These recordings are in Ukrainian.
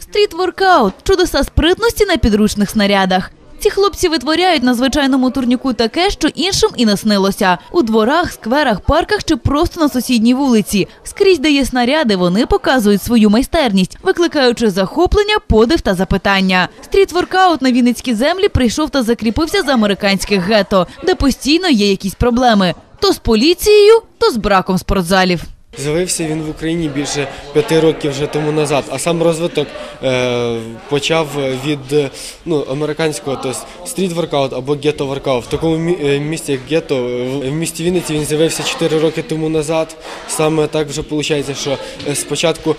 Стріт-воркаут – чудеса спритності на підручних снарядах. Ці хлопці витворяють на звичайному турніку таке, що іншим і не снилося. У дворах, скверах, парках чи просто на сусідній вулиці. Скрізь, де є снаряди, вони показують свою майстерність, викликаючи захоплення, подив та запитання. Стріт-воркаут на Вінницькій землі прийшов та закріпився за американських гетто, де постійно є якісь проблеми. То з поліцією, то з браком спортзалів. З'явився він в Україні більше п'яти років вже тому назад, а сам розвиток е, почав від ну, американського тобто стріт-воркаут або гетто-воркаут. В такому е, місті, як гетто, в місті Вінниці він з'явився 4 роки тому назад. Саме так вже виходить, що е, спочатку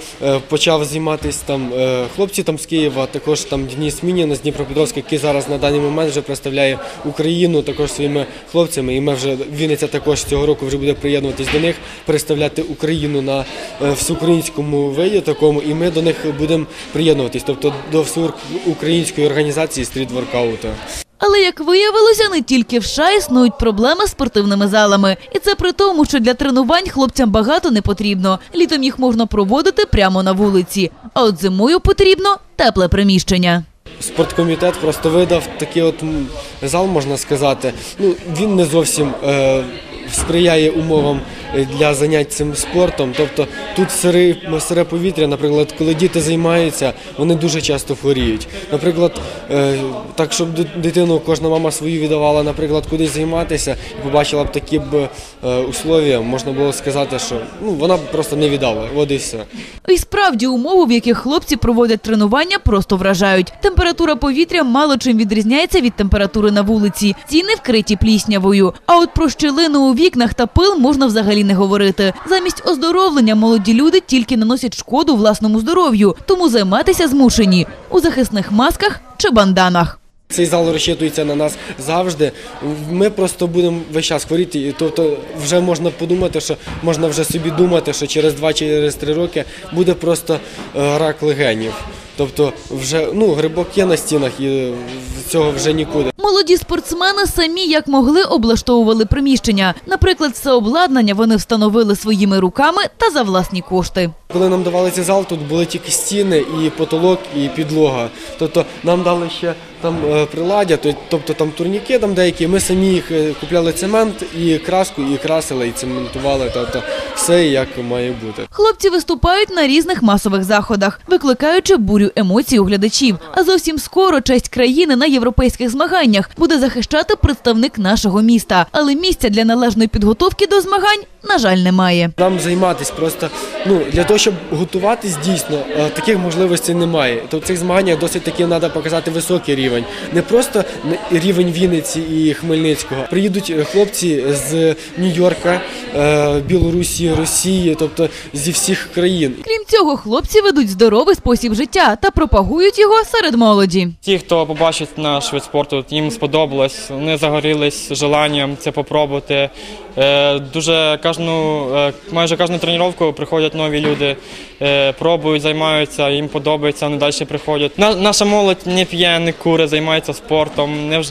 почав займатися там хлопці там з Києва, також там Денис Мінін з Дніпропетровська, який зараз на даний момент вже представляє Україну також своїми хлопцями. І ми вже Вінниця також цього року вже буде приєднуватись до них, представляти Україну на е, всеукраїнському виді такому, і ми до них будемо приєднуватись, тобто до всеукраїнської організації стріт-воркауту. Але як виявилося, не тільки в США існують проблеми з спортивними залами, і це при тому, що для тренувань хлопцям багато не потрібно. Літом їх можна проводити прямо на вулиці. А от зимою потрібно тепле приміщення. Спорткомітет просто видав такий от зал, можна сказати. Ну, він не зовсім е, сприяє умовам е, для занять цим спортом. Тобто тут сире, сире повітря, наприклад, коли діти займаються, вони дуже часто хворіють. Наприклад, е, так, щоб дитину кожна мама свою віддавала, наприклад, кудись займатися і побачила б такі б е, условия, можна було сказати, що ну, вона б просто не віддала. От і все. І справді умови, в яких хлопці проводять тренування, просто вражають. Температура повітря мало чим відрізняється від температури на вулиці. Ціни вкриті пліснявою. А от про щілину у вікнах та пил можна взагалі не говорити. Замість оздоровлення молоді люди тільки наносять шкоду власному здоров'ю, тому займатися змушені у захисних масках чи банданах. Цей зал розчитується на нас завжди. Ми просто будемо весь час хворіти. І Тобто вже можна подумати, що можна вже собі думати, що через 2 через 3 роки буде просто е, рак легенів. Тобто вже ну, грибок є на стінах і цього вже нікуди. Молоді спортсмени самі як могли облаштовували приміщення. Наприклад, все обладнання вони встановили своїми руками та за власні кошти. Коли нам давали цей зал, тут були тільки стіни, і потолок, і підлога. Тобто нам дали ще там е, приладдя, тобто там турніки там деякі. Ми самі їх е, купляли цемент і краску, і красили, і цементували. Тобто все як має бути. Хлопці виступають на різних масових заходах, викликаючи бурю емоцій у глядачів. А зовсім скоро честь країни на європейських змаганнях буде захищати представник нашого міста. Але місця для належної підготовки до змагань, на жаль, немає. Нам займатися просто ну для того, щоб готуватись дійсно, е, таких можливостей немає. То в цих змаганнях досить таки треба показати високий рівень, не просто рівень Вінниці і Хмельницького. Приїдуть е, хлопці з Нью-Йорка, е, Білорусі, Росії, тобто зі всіх країн. Крім цього, хлопці ведуть здоровий спосіб життя та пропагують його серед молоді. Ті, хто побачить наш вид спорту, їм сподобалось, вони загорілись желанням це попробувати. Дуже кожну, е, майже кожну тренування приходять нові люди, е, пробують, займаються, їм подобається, вони далі приходять. На- Наша молодь не п'є, не кури, займається спортом, не,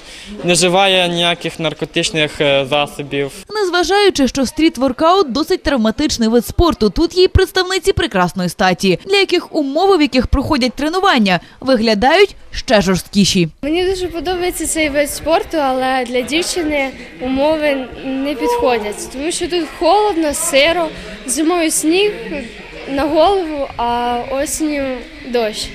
не вживає ніяких наркотичних е, засобів. Незважаючи, що стріт-воркаут досить травматичний вид спорту, тут є й представниці прекрасної статі, для яких умови, в яких проходять тренування, виглядають ще жорсткіші. Мені дуже подобається цей вид спорту, але для дівчини умови не підходять, тому що тут холодно, сиро, зимою сніг на голову, а осінню дощ.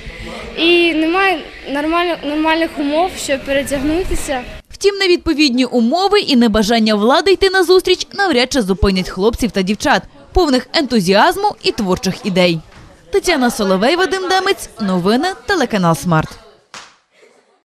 І немає нормальних, нормальних умов, щоб передягнутися. Втім, невідповідні умови і небажання влади йти на зустріч навряд чи зупинять хлопців та дівчат, повних ентузіазму і творчих ідей. Тетяна Соловей, Вадим Демець, новини, телеканал Смарт.